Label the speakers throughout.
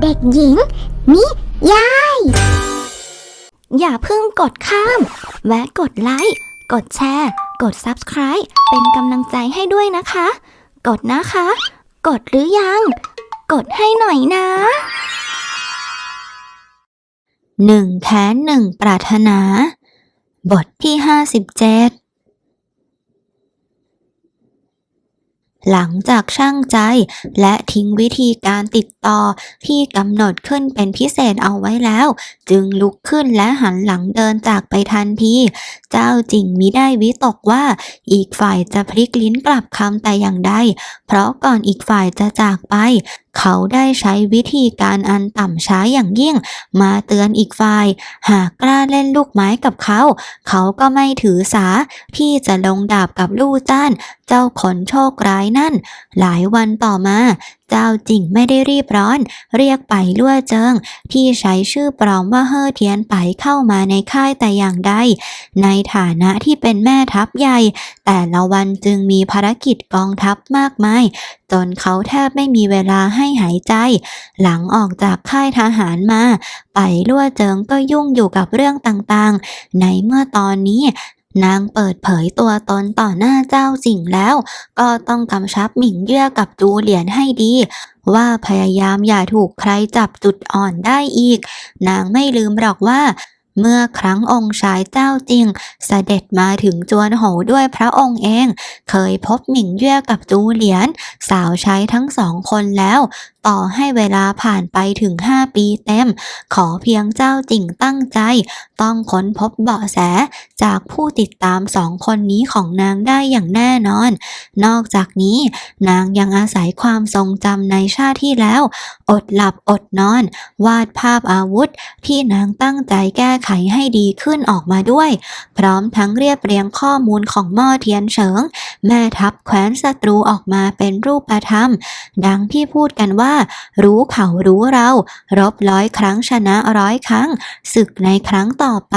Speaker 1: เด็กหญิง นิยาย
Speaker 2: อย่าเพิ่งกดข้าม แวะกดไลค์ กดแชร์ กด Subscribe เป็นกำลังใจให้ด้วยนะคะ กดนะคะ กดหรือยัง กดให้หน่อยนะหนึ่งแค้นหนึ่งปรารถนา บทที่ห้าสิบเจ็ด หลังจากช่างใจ และทิ้งวิธีการติดต่อที่กำหนดขึ้นเป็นพิเศษเอาไว้แล้ว จึงลุกขึ้นและหันหลังเดินจากไปทันที เจ้าจิงมิได้วิตกว่าอีกฝ่ายจะพลิกลิ้นกลับคำแต่อย่างใด เพราะก่อนอีกฝ่ายจะจากไป เขาได้ใช้วิธีการอันต่ำช้าอย่างยิ่ง มาเตือนอีกฝ่าย หากกล้าเล่นลูกไม้กับเขา เขาก็ไม่ถือสาที่จะลงดาบกับลู่จ้าน เจ้าขนโชคร้ายนั่น หลายวันต่อมา เจ้าจริงไม่ได้รีบร้อน เรียกไปลั่วเจิง ที่ใช้ชื่อปลอมว่าเฮ่อเทียนไปเข้ามาในค่ายแต่อย่างใด ในฐานะที่เป็นแม่ทัพใหญ่ แต่ละวันจึงมีภารกิจกองทัพมากมาย จนเขาแทบไม่มีเวลาให้หายใจ หลังออกจากค่ายทหารมา ไปลั่วเจิงก็ยุ่งอยู่กับเรื่องต่างๆ ในเมื่อตอนนี้ นางเปิดเผยตัวตนต่อหน้าเจ้าจิงแล้ว ก็ต้องกำชับหมิงเย่ยกับจูเหลียนให้ดี ว่าพยายามอย่าถูกใครจับจุดอ่อนได้อีก นางไม่ลืมหรอกว่า เมื่อครั้งองค์ชายเจ้าจริง เสด็จมาถึงจวนโหด้วยพระองค์เอง เคยพบหมิงเย่ยกับจูเหลียน สาวใช้ทั้งสองคนแล้ว ต่อให้เวลาผ่านไปถึงห้าปีเต็ม ขอเพียงเจ้าจริงตั้งใจ ต้องค้นพบเบาะแสจากผู้ติดตามสองคนนี้ของนางได้อย่างแน่นอน นอกจากนี้นางยังอาศัยความทรงจำในชาติที่แล้ว อดหลับอดนอน วาดภาพอาวุธที่นางตั้งใจแก้ไขให้ดีขึ้นออกมาด้วย พร้อมทั้งเรียบเรียงข้อมูลของม่อเทียนเฉิง แม่ทัพแคว้นศัตรูออกมาเป็นรูปธรรม ดังที่พูดกันว่า รู้เขารู้เรา รบร้อยครั้งชนะร้อยครั้ง ศึกในครั้งต่อไป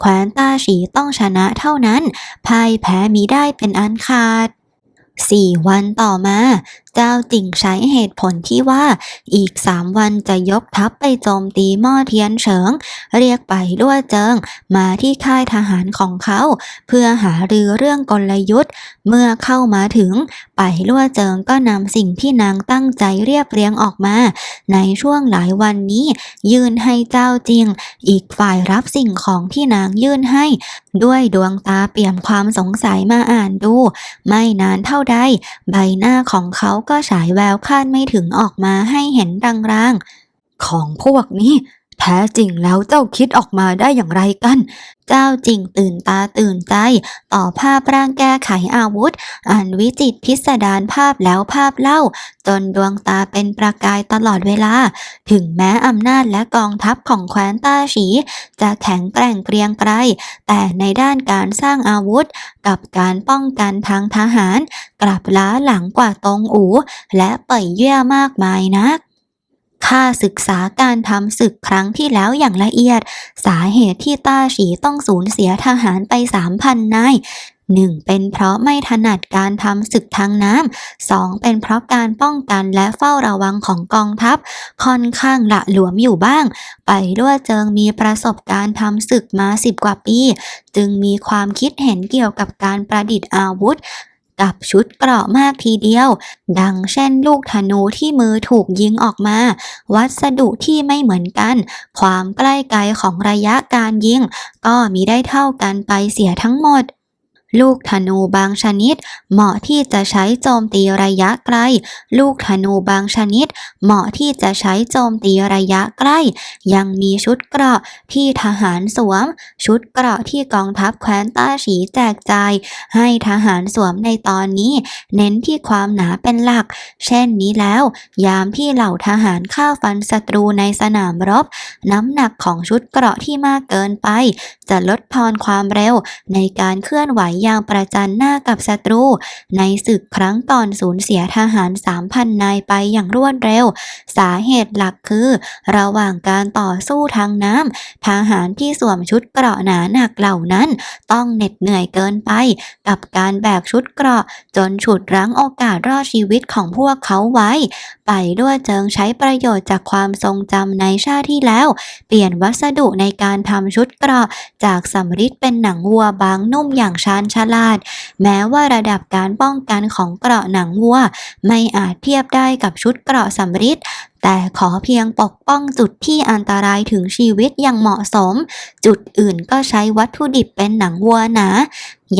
Speaker 2: แคว้นต้าฉีต้องชนะเท่านั้นพ่ายแพ้มีได้เป็นอันขาดสี่วันต่อมา เจ้าติ่งใช้เหตุผลที่ว่าอีกสามวันจะยกทัพไปโจมตีหม้อเทียนเฉิง เรียกไปลั่วเจิง มาที่ค่ายทหารของเขา เพื่อหารือเรื่องกลยุทธ์ เมื่อเข้ามาถึง ไปลั่วเจิงก็นำสิ่งที่นางตั้งใจเรียบเรียงออกมา ในช่วงหลายวันนี้ ยื่นให้เจ้าจิง อีกฝ่ายรับสิ่งของที่นางยื่นให้ ด้วยดวงตาเปี่ยมความสงสัยมาอ่านดู ไม่นานเท่าใด ใบหน้าของเขาก็ฉายแววคาดไม่ถึงออกมาให้เห็นรางๆ ของพวกนี้ แท้จริงแล้วเจ้าคิดออกมาได้อย่างไรกัน เจ้าจริงตื่นตาตื่นใจ ต่อภาพร่างแก้ไขอาวุธอันวิจิตพิสดารภาพแล้วภาพเล่า จนดวงตาเป็นประกายตลอดเวลา ถึงแม้อำนาจและกองทัพของแคว้นต้าฉี จะแข็งแกร่งเกรียงไกรแต่ในด้านการสร้างอาวุธ กับการป้องกันทางทหาร กลับล้าหลังกว่าตงอู และเป่ยเย่ยมากมายนัก ข้าศึกษาการทำศึกครั้งที่แล้วอย่างละเอียด สาเหตุที่ต้าฉีต้องสูญเสียทหารไปสามพันนายหนึ่งเป็นเพราะไม่ถนัดการทำศึกทางน้ำสองเป็นเพราะการป้องกันและเฝ้าระวังของกองทัพ ค่อนข้างละหลวมอยู่บ้าง ไปด้วยเจิงมีประสบการณ์ทำศึกมาสิบกว่าปี จึงมีความคิดเห็นเกี่ยวกับการประดิษฐ์อาวุธ กับชุดเกราะมากทีเดียว ดังเช่นลูกธนูที่มือถูกยิงออกมา วัสดุที่ไม่เหมือนกัน ความใกล้ไกลของระยะการยิง ก็มีได้เท่ากันไปเสียทั้งหมด ลูกธนูบางชนิด เหมาะที่จะใช้โจมตีระยะไกล ลูกธนูบางชนิด เหมาะที่จะใช้โจมตีระยะใกล้ ยังมีชุดเกราะที่ทหารสวม ชุดเกราะที่กองทัพแคว้นต้าฉีแจกจ่ายให้ทหารสวมในตอนนี้ เน้นที่ความหนาเป็นหลัก เช่นนี้แล้ว ยามที่เหล่าทหารฆ่าฟันศัตรูในสนามรบ น้ำหนักของชุดเกราะที่มากเกินไป จะลดทอนความเร็วในการเคลื่อนไหวอย่างประจันหน้ากับศัตรู ในศึกครั้งก่อนสูญเสียทหาร 3,000 นายไปอย่างรวดเร็ว สาเหตุหลักคือ ระหว่างการต่อสู้ทางน้ำทหารที่สวมชุดเกราะหนาหนักเหล่านั้น ต้องเหน็ดเหนื่อยเกินไป กับการแบกชุดเกราะจนฉุดรั้งโอกาสรอดชีวิตของพวกเขาไว้ ไปด้วยเจิงใช้ประโยชน์จากความทรงจำในชาติที่แล้ว เปลี่ยนวัสดุในการทำชุดเกราะจากสำริดเป็นหนังวัวบางนุ่มอย่างชาญฉลาด แม้ว่าระดับการป้องกันของเกราะหนังวัว ไม่อาจเทียบได้กับชุดเกราะสำริดแต่ขอเพียงปกป้องจุดที่อันตรายถึงชีวิตอย่างเหมาะสม จุดอื่นก็ใช้วัตถุดิบเป็นหนังวัวหนา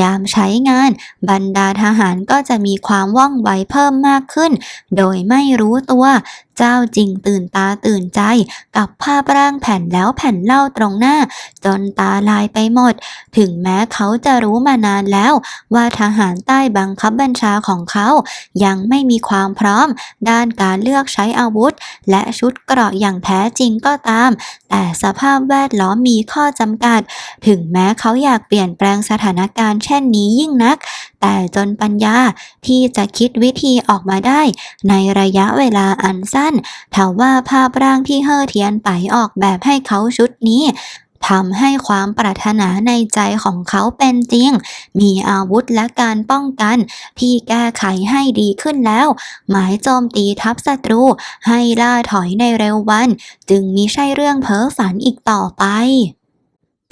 Speaker 2: ยามใช้งาน บรรดาทหารก็จะมีความว่องไวเพิ่มมากขึ้น โดยไม่รู้ตัว เจ้าจริงตื่นตาตื่นใจ กับภาพร่างแผ่นแล้วแผ่นเล่าตรงหน้า จนตาลายไปหมด ถึงแม้เขาจะรู้มานานแล้ว ว่าทหารใต้บังคับบัญชาของเขา ยังไม่มีความพร้อม ด้านการเลือกใช้อาวุธ และชุดเกราะอย่างแท้จริงก็ตาม แต่สภาพแวดล้อมมีข้อจำกัด ถึงแม้เขาอยากเปลี่ยนแปลงสถานการณ์เช่นนี้ยิ่งนัก แต่จนปัญญาที่จะคิดวิธีออกมาได้ ในระยะเวลาอันสั้นทว่าภาพร่างที่เฮ่อเทียนไปออกแบบให้เขาชุดนี้ทำให้ความปรารถนาในใจของเขาเป็นจริง มีอาวุธและการป้องกัน ที่แก้ไขให้ดีขึ้นแล้ว หมายโจมตีทัพศัตรู ให้ล่าถอยในเร็ววัน จึงมิใช่เรื่องเพ้อฝันอีกต่อไป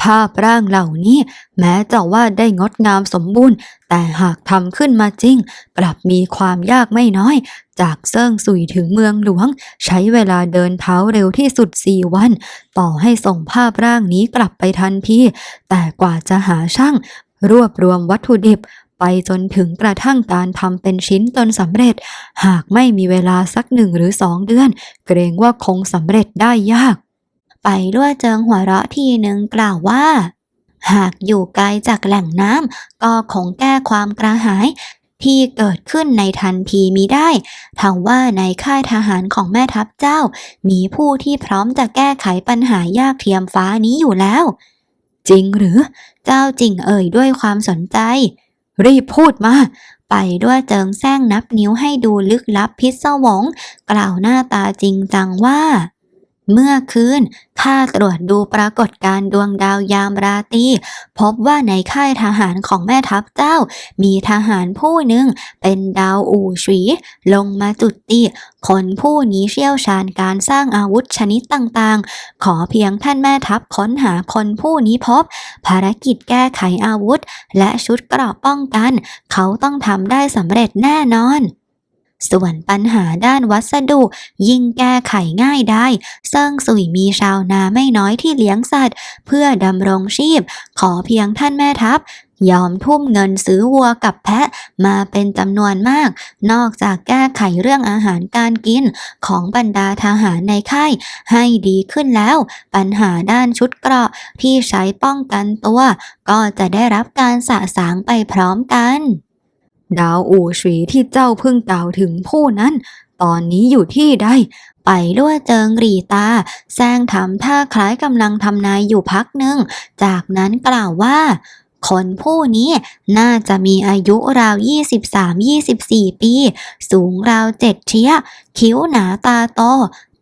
Speaker 2: ภาพร่างเหล่านี้แม้จะว่าได้งดงามสมบูรณ์ แต่หากทำขึ้นมาจริงกลับมีความยากไม่น้อย จากเซิ่งสุยถึงเมืองหลวง ใช้เวลาเดินเท้าเร็วที่สุดสี่วัน ต่อให้ส่งภาพร่างนี้กลับไปทันทีแต่กว่าจะหาช่าง รวบรวมวัตถุดิบไปจนถึงกระทั่งการทำเป็นชิ้นจนสำเร็จ หากไม่มีเวลาสักหนึ่งหรือสองเดือน เกรงว่าคงสำเร็จได้ยาก ไปด้วยเจิงหัวเราะทีหนึ่งกล่าวว่า หากอยู่ไกลจากแหล่งน้ำก็คงแก้ความกระหาย ที่เกิดขึ้นในทันทีมิได้ทว่าในค่ายทหารของแม่ทัพเจ้า มีผู้ที่พร้อมจะแก้ไขปัญหายากเทียมฟ้านี้อยู่แล้ว จริงหรือ เจ้าจริงเอ่ยด้วยความสนใจ รีบพูดมาไปด้วยเจิงแซงนับนิ้วให้ดูลึกลับพิศวง กล่าวหน้าตาจริงจังว่า เมื่อคืนข้าตรวจดูปรากฏการดวงดาวยามราตรีพบว่าในค่ายทหารของแม่ทัพเจ้า มีทหารผู้หนึ่งเป็นดาวอู่ฉีลงมาจุดติคนผู้นี้เชี่ยวชาญการสร้างอาวุธชนิดต่างๆ ขอเพียงท่านแม่ทัพค้นหาคนผู้นี้พบ ภารกิจแก้ไขอาวุธ และชุดเกราะป้องกัน เขาต้องทำได้สำเร็จแน่นอน ส่วนปัญหาด้านวัสดุ ยิ่งแก้ไขง่ายได้ เซิ่งสุยมีชาวนาไม่น้อยที่เลี้ยงสัตว์ เพื่อดำรงชีพ ขอเพียงท่านแม่ทัพยอมทุ่มเงินซื้อวัวกับแพะมาเป็นจำนวนมาก นอกจากแก้ไขเรื่องอาหารการกินของบรรดาทหารในค่ายให้ดีขึ้นแล้ว ปัญหาด้านชุดเกราะที่ใช้ป้องกันตัว ก็จะได้รับการสะสางไปพร้อมกัน ดาวอู่ฉีที่เจ้าเพิ่งกล่าวถึงผู้นั้น ตอนนี้อยู่ที่ใด ไปล่วเจิงรีตาแซงทำท่าคล้ายกำลังทำนายอยู่พักหนึ่ง จากนั้นกล่าวว่าคนผู้นี้น่าจะมีอายุราว 23-24 ปี สูงราวเจ็ดเชีย คิ้วหนาตาโต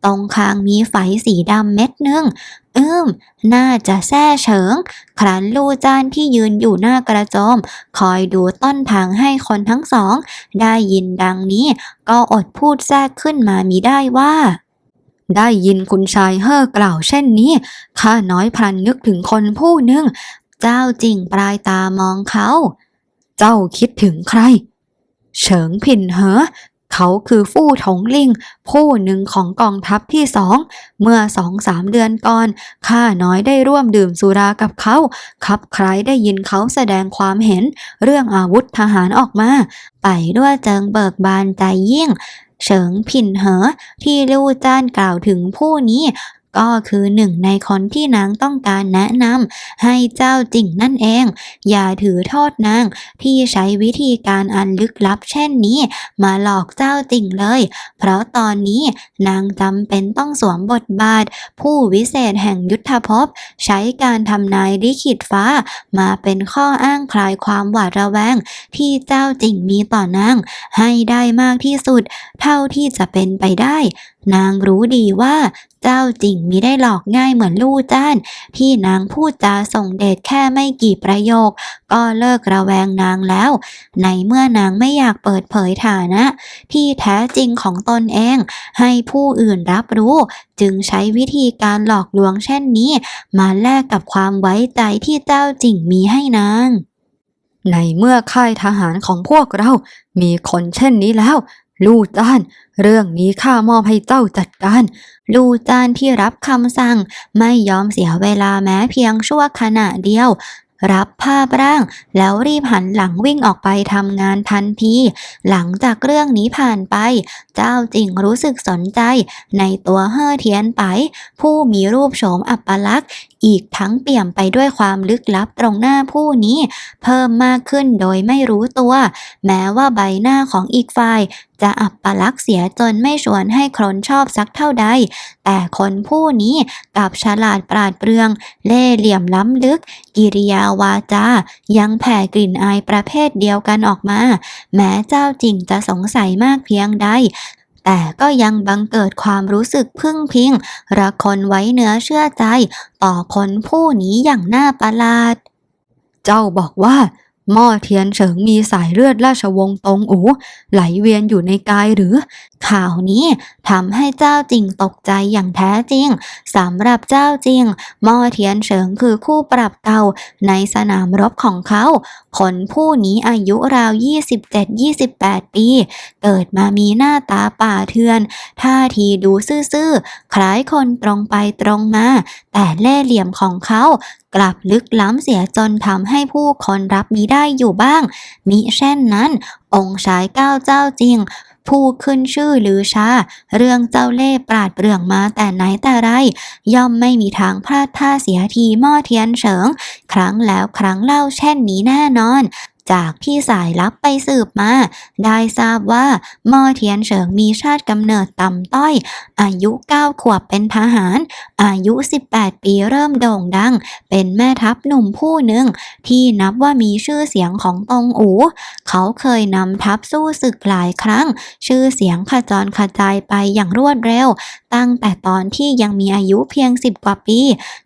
Speaker 2: ตรงคางมีไฝสีดำเม็ดหนึ่ง อืมน่าจะแซ่เฉิง ครั้นลู่จ้านที่ยืนอยู่หน้ากระโจม คอยดูต้นทางให้คนทั้งสอง ได้ยินดังนี้ ก็อดพูดแทรกขึ้นมามิได้ว่า ได้ยินคุณชายเฮ่อกล่าวเช่นนี้ ข้าน้อยพลันนึกถึงคนผู้หนึ่ง เจ้าจริงปลายตามองเขา เจ้าคิดถึงใคร เฉิงผินเหอ เขาคือฟู่ถงลิงผู้หนึ่งของกองทัพที่สองเมื่อสองสามเดือนก่อนข้าน้อยได้ร่วมดื่มสุรากับเขาคับใครได้ยินเขาแสดงความเห็น เรื่องอาวุธทหารออกมา ไปด้วยเจิงเบิกบานใจยิ่งเฉิงผินเหอที่ลู่จ้านกล่าวถึงผู้นี้ ก็คือหนึ่งในคนที่นางต้องการแนะนำให้เจ้าจริงนั่นเอง อย่าถือโทษนางที่ใช้วิธีการอันลึกลับเช่นนี้ มาหลอกเจ้าจริงเลย เพราะตอนนี้นางจำเป็นต้องสวมบทบาท ผู้วิเศษแห่งยุทธภพ ใช้การทำนายลิขิตฟ้า มาเป็นข้ออ้างคลายความหวาดระแวง ที่เจ้าจริงมีต่อนางให้ได้มากที่สุด เท่าที่จะเป็นไปได้ นางรู้ดีว่าเจ้าจริงมิได้หลอกง่ายเหมือนลู่จ้านที่นางพูดจาส่งเดชแค่ไม่กี่ประโยค ก็เลิกระแวงนางแล้ว ในเมื่อนางไม่อยากเปิดเผยฐานะที่แท้จริงของตนเอง ให้ผู้อื่นรับรู้ จึงใช้วิธีการหลอกลวงเช่นนี้ มาแลกกับความไว้ใจที่เจ้าจริงมีให้นางในเมื่อค่ายทหารของพวกเรา มีคนเช่นนี้แล้ว ลู่จ้าน เรื่องนี้ข้ามอบให้เจ้าจัดการ ลู่จ้านที่รับคำสั่ง ไม่ยอมเสียเวลาแม้เพียงชั่วขณะเดียว รับภาพร่าง แล้วรีบหันหลังวิ่งออกไปทำงานทันที หลังจากเรื่องนี้ผ่านไป เจ้าจริงรู้สึกสนใจ ในตัวเฮ่อเทียนไป ผู้มีรูปโฉมอัปลักษณ์ อีกทั้งเปี่ยมไปด้วยความลึกลับตรงหน้าผู้นี้ เพิ่มมากขึ้นโดยไม่รู้ตัว แม้ว่าใบหน้าของอีกฝ่ายจะอับปลักเสียจนไม่ชวนให้ครนชอบสักเท่าใด แต่คนผู้นี้กับฉลาดปราดเปรื่อง เล่ห์เหลี่ยมล้ำลึก กิริยาวาจา ยังแผ่กลิ่นอายประเภทเดียวกันออกมา แม้เจ้าจริงจะสงสัยมากเพียงใด แต่ก็ยังบังเกิดความรู้สึกพึ่งพิงระคนไว้เนื้อเชื่อใจ ต่อคนผู้นี้อย่างน่าประหลาด เจ้าบอกว่า หม้อเทียนเฉิงมีสายเลือดราชวงศ์ตงอูไหลเวียนอยู่ในกายหรือ ข่าวนี้ทำให้เจ้าจริงตกใจอย่างแท้จริงสำหรับเจ้าจริงหม้อเทียนเฉิงคือคู่ปรับเก่าในสนามรบของเขาคนผู้นี้อายุราว 27-28 ปี เกิดมามีหน้าตาป่าเทือน ท่าทีดูซื่อๆ คล้ายคนตรงไปตรงมา แต่เล่เหลี่ยมของเขา กลับลึกล้ำเสียจนทำให้ผู้คนรับมิได้อยู่บ้าง มิเช่นนั้น องค์ชายเก้าเจ้าจริง ผู้ขึ้นชื่อหรือชา เรื่องเจ้าเล่ปราดเปรื่องมาแต่ไหนแต่ไร ย่อมไม่มีทางพลาดท่าเสียทีหม้อเทียนเฉิง ครั้งแล้วครั้งเล่าเช่นนี้แน่นอน จากที่สายลับไปสืบมา ได้ทราบว่าม้อเทียนเฉิงมีชาติกำเนิดต่ำต้อย อายุ 9 ขวบเป็นทหาร อายุ 18 ปีเริ่มโด่งดัง เป็นแม่ทัพหนุ่มผู้หนึ่ง ที่นับว่ามีชื่อเสียงของตงอู เขาเคยนำทัพสู้ศึกหลายครั้ง ชื่อเสียงขจรขจายไปอย่างรวดเร็ว ตั้งแต่ตอนที่ยังมีอายุเพียง 10 กว่าปี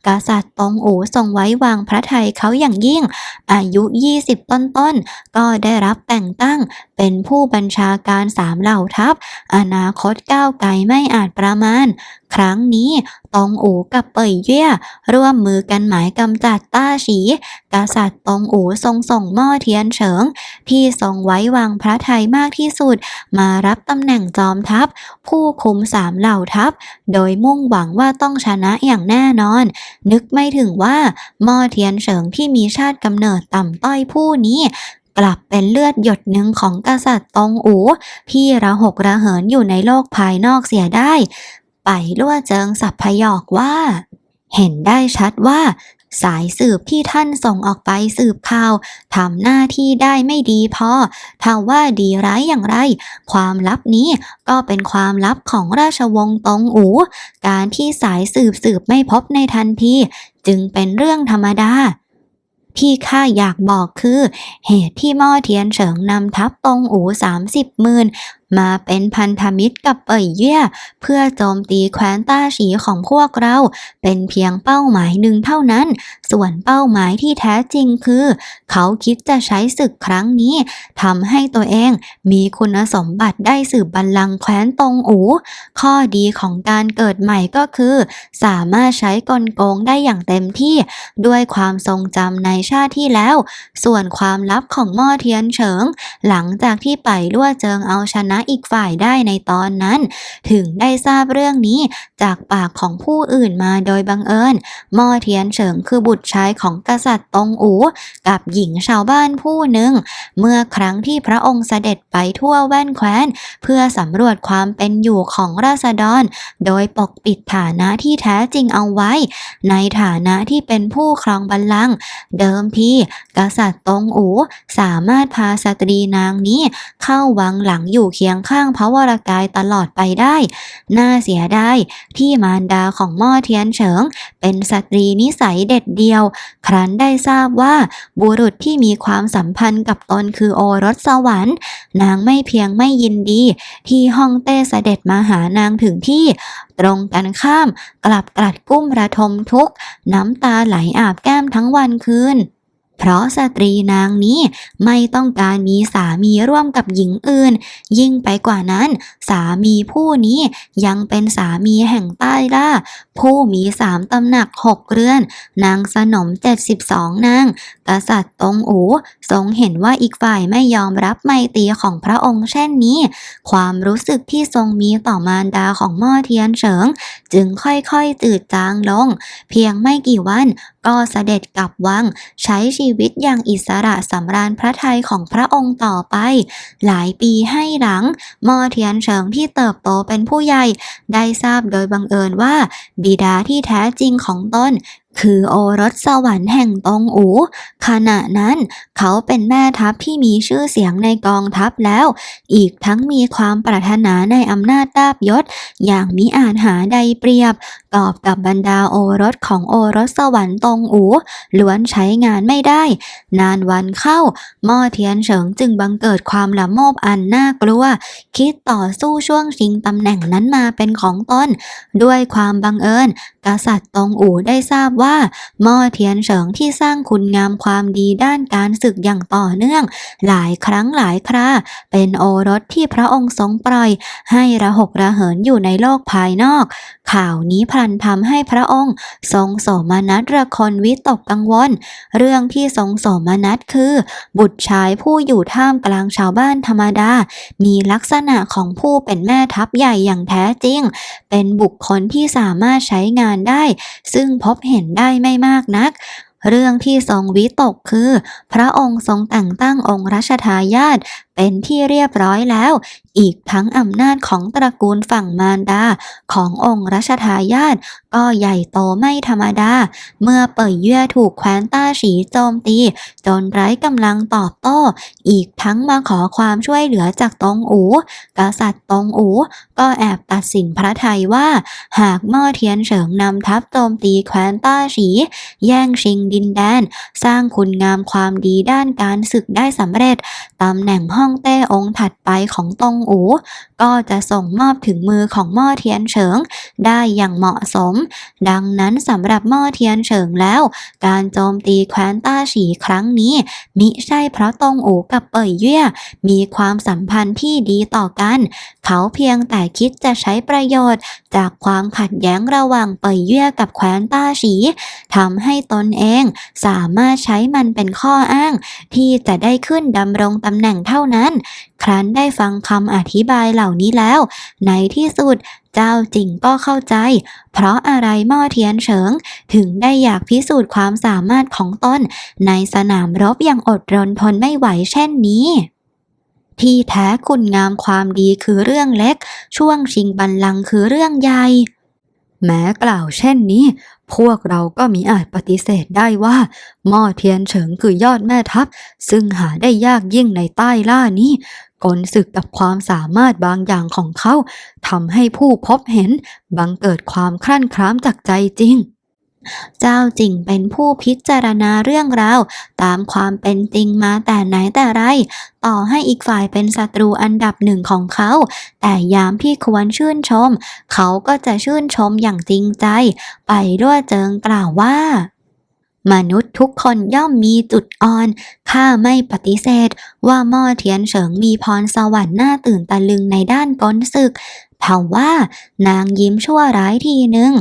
Speaker 2: กษัตริย์ตงอูทรงไว้วางพระทัยเขาอย่างยิ่ง อายุ 20 ต้นก็ได้รับแต่งตั้ง เป็นผู้บัญชาการสามเหล่าทัพ อนาคตก้าวไกลไม่อาจประมาณ ครั้งนี้ตองอูกับเป่ยเย่ยร่วมมือกันหมายกำจัดต้าฉี กษัตริย์ตองอูทรงส่งหม้อเทียนเฉิง ที่ทรงไว้วางพระทัยมากที่สุด มารับตำแหน่งจอมทัพ ผู้คุมสามเหล่าทัพ โดยมุ่งหวังว่าต้องชนะอย่างแน่นอน นึกไม่ถึงว่าหม้อเทียนเฉิงที่มีชาติกำเนิดต่ำต้อยผู้นี้ กลับเป็นเลือดหยดหนึ่งของกษัตริย์ตงอูที่ระหกระเหินอยู่ในโลกภายนอกเสียได้ ไปล่วเจิงสับพยอกว่า เห็นได้ชัดว่า สายสืบที่ท่านส่งออกไปสืบข่าวทำหน้าที่ได้ไม่ดีพอถ้าว่าดีร้ายอย่างไร ความลับนี้ก็เป็นความลับของราชวงศ์ตงอู การที่สายสืบสืบไม่พบในทันที จึงเป็นเรื่องธรรมดา ที่ข้าอยากบอกคือ เหตุที่ม่อเทียนเฉิงนำทัพตรงอูสามสิบหมื่นมาเป็นพันธมิตรกับเป่ยเย่ยเพื่อโจมตีแคว้นต้าฉีของพวกเรา เป็นเพียงเป้าหมายหนึ่งเท่านั้น ส่วนเป้าหมายที่แท้จริงคือ เขาคิดจะใช้ศึกครั้งนี้ทำให้ตัวเองมีคุณสมบัติได้สืบบัลลังก์แคว้นตงอู ข้อดีของการเกิดใหม่ก็คือ สามารถใช้กลโกงได้อย่างเต็มที่ด้วยความทรงจำในชาติที่แล้ว ส่วนความลับของหม้อเทียนเฉิง หลังจากที่ไปลั่วเจิงเอาชนะอีกฝ่ายได้ในตอนนั้น ถึงได้ทราบเรื่องนี้จากปากของผู้อื่นมาโดยบังเอิญมอเทียนเฉิงคือบุตรชายของกษัตริย์ตงอูกับหญิงชาวบ้านผู้หนึ่ง เมื่อครั้งที่พระองค์เสด็จไปทั่วแว่นแคว้น เพื่อสำรวจความเป็นอยู่ของราษฎร โดยปกปิดฐานะที่แท้จริงเอาไว้ ในฐานะที่เป็นผู้ครองบัลลังก์เดิมทีกษัตริย์ตงอูสามารถพาสตรีนางนี้เข้าวังหลังอยู่เคียงคียงข้างพระวรากายตลอดไปได้ น่าเสียดายที่มารดาของม่อเทียนเฉิง เป็นสตรีนิสัยเด็ดเดียว ครั้นได้ทราบว่าบุรุษที่มีความสัมพันธ์กับตนคือโอรสสวรรค์ นางไม่เพียงไม่ยินดี ที่ฮ่องเต้เสด็จมาหานางถึงที่ ตรงกันข้าม กลับกลัดกุ้มระทมทุกข์ น้ำตาไหลอาบแก้มทั้งวันคืน เพราะสตรีนางนี้ไม่ต้องการมีสามีร่วมกับหญิงอื่น ยิ่งไปกว่านั้น สามีผู้นี้ยังเป็นสามีแห่งใต้ล่า ผู้มีสามตำหนักหกเรือน นางสนมเจ็ดสิบสองนาง กษัตริย์ตงอูทรงเห็นว่าอีกฝ่ายไม่ยอมรับไมตรีของพระองค์เช่นนี้ ความรู้สึกที่ทรงมีต่อมารดาของม่อเทียนเฉิง จึงค่อยๆจืดจางลง เพียงไม่กี่วัน ก็เสด็จกลับวัง ใช้ชีวิตอย่างอิสระสำราญพระทัยของพระองค์ต่อไป หลายปีให้หลังม่อเทียนเฉิงที่เติบโตเป็นผู้ใหญ่ ได้ทราบโดยบังเอิญว่า บิดาที่แท้จริงของตน คือโอรสสวรรค์แห่งตงอู ขณะนั้นเขาเป็นแม่ทัพที่มีชื่อเสียงในกองทัพแล้ว อีกทั้งมีความปรารถนาในอำนาจดาบยศ อย่างมิอาจหาใดเปรียบกอบกับบรรดาโอรสของโอรสสวรรค์ตงอูล้วนใช้งานไม่ได้ นานวันเข้าหม่อเทียนเฉิงจึงบังเกิดความละโมบอันน่ากลัว คิดต่อสู้ช่วงชิงตำแหน่งนั้นมาเป็นของตนด้วยความบังเอิญ กษัตริย์ตงอูได้ทราบว่าม่อเทียนเฉิงที่สร้างคุณงามความดีด้านการศึกอย่างต่อเนื่อง หลายครั้งหลายครา เป็นโอรสที่พระองค์ทรงปล่อย ให้ระหกระเหินอยู่ในโลกภายนอก ข่าวนี้พลันทำให้พระองค์ ทรงโสมนัสระคนวิตกกังวล เรื่องที่ทรงโสมนัสคือ บุตรชายผู้อยู่ท่ามกลางชาวบ้านธรรมดา มีลักษณะของผู้เป็นแม่ทัพใหญ่อย่างแท้จริง เป็นบุคคลที่สามารถใช้งานได้ ซึ่งพบเห็นได้ไม่มากนัก เรื่องที่ทรงวิตกคือ พระองค์ทรงแต่งตั้งองค์รัชทายาท เป็นที่เรียบร้อยแล้ว อีกทั้งอำนาจของตระกูลฝั่งมารดาขององค์รัชทายาทก็ใหญ่โตไม่ธรรมดา เมื่อเป่ยเย่ยถูกแคว้นต้าฉีโจมตี จนไร้กำลังตอบโต้ อีกทั้งมาขอความช่วยเหลือจากตงอูกษัตริย์ตงอูก็แอบตัดสินพระทัยว่า หากม่อเทียนเฉิงนำทัพโจมตีแคว้นต้าฉีแย่งชิงดินแดน สร้างคุณงามความดีด้านการศึกได้สำเร็จตำแหน่งฮ่ององเต้องค์ถัดไปของตงอูก็จะส่งมอบถึงมือของม่อเทียนเฉิงได้อย่างเหมาะสม ดังนั้นสำหรับม่อเทียนเฉิงแล้ว การโจมตีแคว้นต้าฉีครั้งนี้ มิใช่เพราะตงอูกับเป่ยเย่ยมีความสัมพันธ์ที่ดีต่อกัน เขาเพียงแต่คิดจะใช้ประโยชน์ จากความขัดแย้งระหว่างเป่ยเย่ยกับแคว้นต้าฉีทำให้ตนเองสามารถใช้มันเป็นข้ออ้าง ที่จะได้ขึ้นดำรงตำแหน่งเท่านั้นครั้นได้ฟังคำอธิบายเหล่านี้แล้ว ในที่สุดเจ้าจริงก็เข้าใจ เพราะอะไรม่อเทียนเฉิง ถึงได้อยากพิสูจน์ความสามารถของตนในสนามรบอย่างอดรนทนไม่ไหวเช่นนี้ที่แท้คุณงามความดีคือเรื่องเล็ก ช่วงชิงบัลลังก์คือเรื่องใหญ่ แม้กล่าวเช่นนี้ พวกเราก็มีอาจปฏิเสธได้ว่าหม่อเทียนเฉิงคือยอดแม่ทัพ ซึ่งหาได้ยากยิ่งในใต้ล่านี้กลศึกกับความสามารถบางอย่างของเขาทำให้ผู้พบเห็นบังเกิดความครั่นคร้ามจากใจจริง เจ้าจริงเป็นผู้พิจารณาเรื่องราวตามความเป็นจริงมาแต่ไหนแต่ไร ต่อให้อีกฝ่ายเป็นศัตรูอันดับหนึ่งของเขา แต่ยามที่ควรชื่นชม เขาก็จะชื่นชมอย่างจริงใจ ไปด้วยเจิงกล่าวว่ามนุษย์ทุกคนย่อมมีจุดอ่อน ข้าไม่ปฏิเสธ ว่าม่อเทียนเฉิงมีพรสวรรค์น่าตื่นตะลึงในด้านกลศึกทว่านางยิ้มชั่วร้ายทีหนึ่ง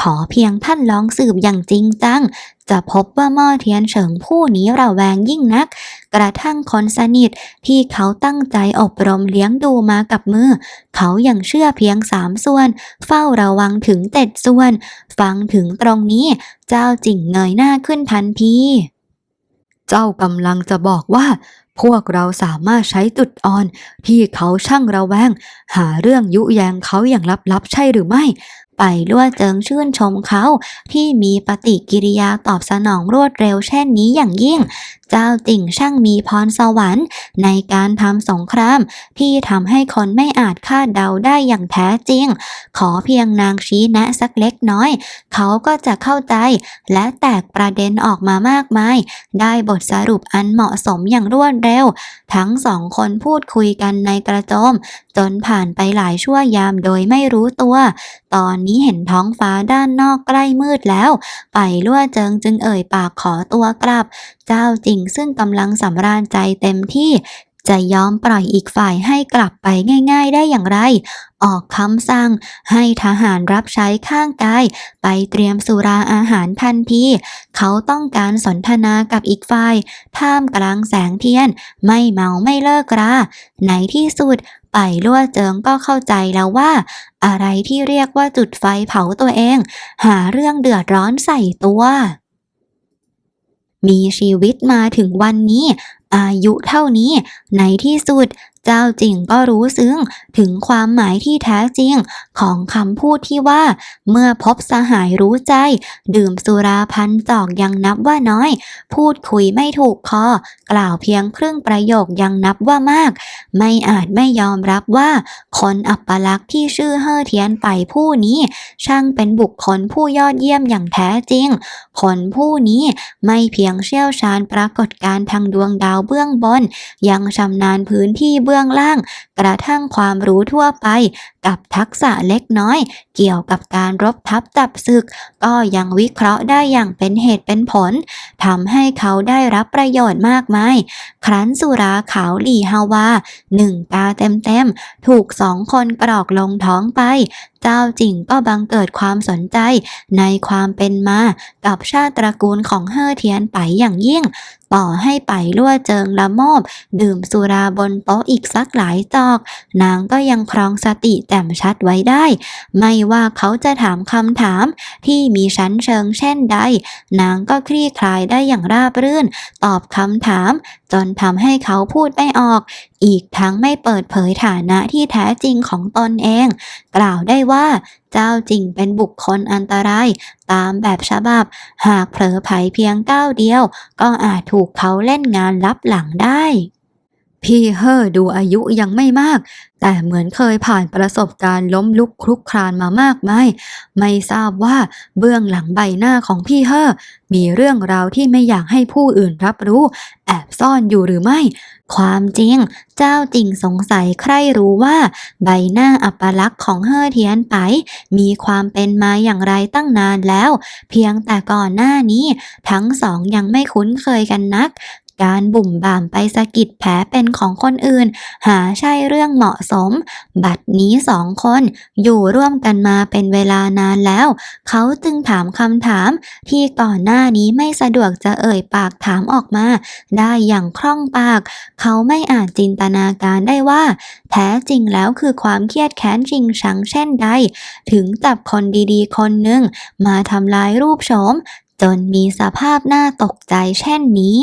Speaker 2: ขอเพียงท่านลองสืบอย่างจริงจัง จะพบว่าม่อเทียนเฉิงผู้นี้ระแวงยิ่งนัก กระทั่งคนสนิทที่เขาตั้งใจอบรมเลี้ยงดูมากับมือ เขายัางเชื่อเพียงสามส่วน เฝ้าระวังถึงเจ็ดส่วน ฟังถึงตรงนี้ เจ้าจิ่งเงยหน้าขึ้นทันทีเจ้ากำลังจะบอกว่าพวกเราสามารถใช้จุดอ่อนที่เขาช่างระแวง หาเรื่องยุแยงเขาอย่างลับๆใช่หรือไม่
Speaker 1: ไปลั่วเจิงชื่นชมเขา ที่มีปฏิกิริยาตอบสนองรวดเร็วเช่นนี้อย่างยิ่ง เจ้าติ่งช่างมีพรสวรรค์ ในการทำสงคราม ที่ทำให้คนไม่อาจคาดเดาได้อย่างแท้จริง ขอเพียงนางชี้แนะสักเล็กน้อย เขาก็จะเข้าใจ และแตกประเด็นออกมามากมาย ได้บทสรุปอันเหมาะสมอย่างรวดเร็ว ทั้งสองคนพูดคุยกันในกระโจมจนผ่านไปหลายชั่วยามโดยไม่รู้ตัว ตอนนี้เห็นท้องฟ้าด้านนอกใกล้มืดแล้ว ไปลั่วเจิงจึงเอ่ยปากขอตัวกลับ เจ้าจริงซึ่งกำลังสำราญใจเต็มที่ จะยอมปล่อยอีกฝ่ายให้กลับไปง่าย ๆ ได้อย่างไร ออกคำสั่งให้ทหารรับใช้ข้างกาย ไปเตรียมสุราอาหารทันที เขาต้องการสนทนากับอีกฝ่าย ท่ามกลางแสงเทียน ไม่เมาไม่เลิกราในที่สุดไปลั่วเจิงก็เข้าใจแล้วว่า อะไรที่เรียกว่าจุดไฟเผาตัวเอง หาเรื่องเดือดร้อนใส่ตัวมีชีวิตมาถึงวันนี้ อายุเท่านี้ในที่สุดเจ้าจริงก็รู้ซึ้งถึงความหมายที่แท้จริงของคำพูดที่ว่า เมื่อพบสหายรู้ใจ ดื่มสุราพันจอกยังนับว่าน้อย พูดคุยไม่ถูกคอ กล่าวเพียงครึ่งประโยคยังนับว่ามาก ไม่อาจไม่ยอมรับว่า คนอัปลักษณ์ที่ชื่อเฮ่อเทียนไปผู้นี้ ช่างเป็นบุคคลผู้ยอดเยี่ยมอย่างแท้จริง คนผู้นี้ไม่เพียงเชี่ยวชาญปรากฏการทางดวงดาวเบื้องบน ยังชำนาญพื้นที่เบื้องล่าง กระทั่งความรู้ทั่วไปกับทักษะเล็กน้อย เกี่ยวกับการรบทับจับศึก ก็ยังวิเคราะห์ได้อย่างเป็นเหตุเป็นผลทำให้เขาได้รับประโยชน์มากมาย ครั้นสุราขาวหลี่ฮาวาหนึ่งตาเต็มๆ ถูกสองคนกรอกลงท้องไป เจ้าจิงก็บังเกิดความสนใจในความเป็นมากับชาติตระกูลของเฮ่อเทียนไปอย่างยิ่ง ต่อให้ไปลั่วเจิงละโมบ ดื่มสุราบนโต๊ะอีกสักหลายจอก นางก็ยังครองสติจ่มชัดไว้ได้ ไม่ว่าเขาจะถามคำถามที่มีชั้นเชิงเช่นใด นางก็คลี่คลายได้อย่างราบรื่น ตอบคำถาม จนทำให้เขาพูดไม่ออก อีกทั้งไม่เปิดเผยฐานะที่แท้จริงของตนเอง กล่าวได้ว่าเจ้าจริงเป็นบุคคลอันตราย ตามแบบฉบับ หากเผลอไผเพียงก้าวเดียว ก็อาจถูกเขาเล่นงานลับหลังได้ พี่เฮอดูอายุยังไม่มาก แต่เหมือนเคยผ่านประสบการณ์ล้มลุกคลุกคลานมามากมายไม่ทราบว่าเบื้องหลังใบหน้าของพี่เฮอมีเรื่องราวที่ไม่อยากให้ผู้อื่นรับรู้ แอบซ่อนอยู่หรือไม่ ความจริง เจ้าจริงสงสัยใครรู้ว่า ใบหน้าอัปลักษณ์ของเฮอเทียนไป มีความเป็นมาอย่างไรตั้งนานแล้ว เพียงแต่ก่อนหน้านี้ ทั้งสองยังไม่คุ้นเคยกันนัก การบุ่มบ่ามไปสะกิดแผลเป็นของคนอื่น หาใช่เรื่องเหมาะสม บัดนี้สองคน อยู่ร่วมกันมาเป็นเวลานานแล้ว เขาจึงถามคำถาม ที่ก่อนหน้านี้ไม่สะดวกจะเอ่ยปากถามออกมา ได้อย่างคล่องปาก เขาไม่อาจจินตนาการได้ว่า แท้จริงแล้วคือความเครียดแค้นจริงชังเช่นใด ถึงจับคนดีๆ คนหนึ่งมาทำลายรูปโฉมจนมีสภาพน่าตกใจเช่นนี้